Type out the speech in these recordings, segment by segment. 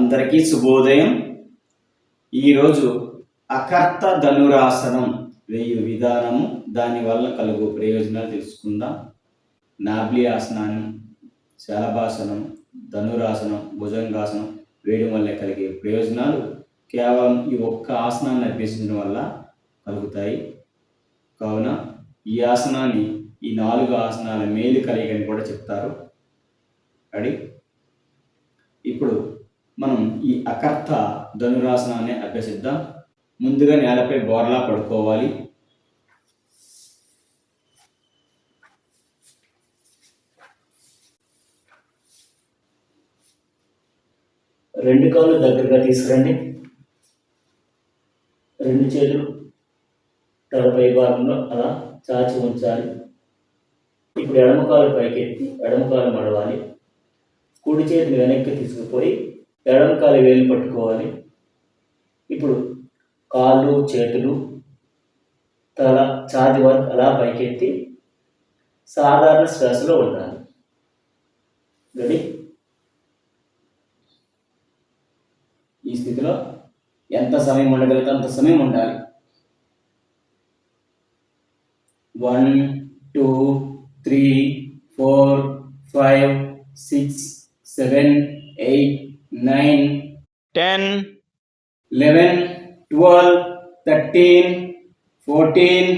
అందరికీ శుభోదయం. ఈరోజు అకర్త ధనురాసనం వేయు విధానము దానివల్ల కలుగు ప్రయోజనాలు తెలుసుకుందాం. నాబ్లి ఆసనాన్ని శలభాసనం ధనురాసనం భుజంగాసనం వేయడం వల్ల కలిగే ప్రయోజనాలు కేవలం ఈ ఒక్క ఆసనాన్ని అభ్యసించడం వల్ల కలుగుతాయి. కావున ఈ ఆసనాన్ని ఈ నాలుగు ఆసనాల మేలు కలిగని కూడా చెప్తారు. రెడీ? ఇప్పుడు మనం ఈ అకర్త ధనురాసనాన్ని అభ్యసిద్దాం. ముందుగా నేలపై బోర్లా పడుకోవాలి. రెండు కాళ్ళు దగ్గరగా తీసుకురండి. రెండు చేతులు తలపై భాగంలో అలా చాచి ఉంచాలి. ఇప్పుడు ఎడమ కాలు పైకెత్తి ఎడమ కాలు మడవాలి. కుడి చేతిని వెనక్కి తీసుకుపోయి ఎడమ కాలి వేలు పట్టుకోవాలి. ఇప్పుడు కాళ్ళు చేతులు తల ఛాతి వరకు అలా పైకెత్తి సాధారణ శ్వాసలో ఉండాలి. రెడీ ఈ స్థితిలో ఎంత సమయం ఉండగలిగితే అంత సమయం ఉండాలి. One two three four five six seven eight nine ten eleven twelve thirteen fourteen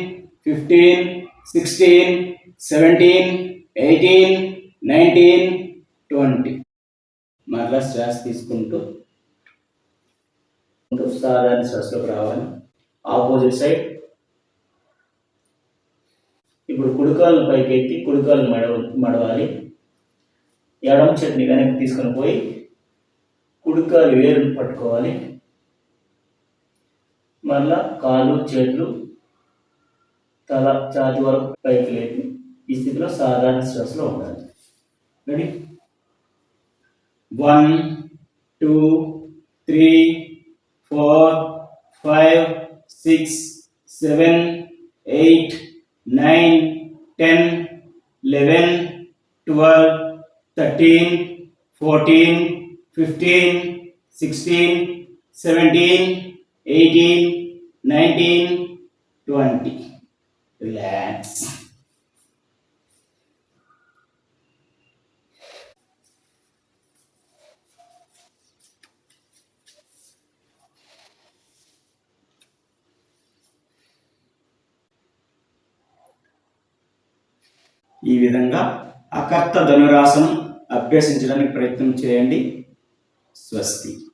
fifteen sixteen seventeen eighteen nineteen twenty. మరలా శ్వాస తీసుకుంటూ సాధారణ శ్వాసలోకి రావాలి. Opposite side. ఇప్పుడు కుడికాలను పైకి ఎత్తి కుడికాలను మడవ మడవాలి. ఎడమ చెట్టుని వెనక్కి తీసుకొని పోయి కుడికాలు వేరు పట్టుకోవాలి. మళ్ళా కాళ్ళు చేతులు తల ఛాతి వరకు పైకి లేపి ఈ స్థితిలో సాధారణ శ్వాసలో ఉండాలి. Ready one two three four five six seven eight nine ten eleven twelve thirteen fourteen fifteen sixteen seventeen eighteen nineteen twenty relax ఈ విధంగా అకర్త ధనురాసనం అభ్యసించడానికి ప్రయత్నం చేయండి. સ્વસ્તી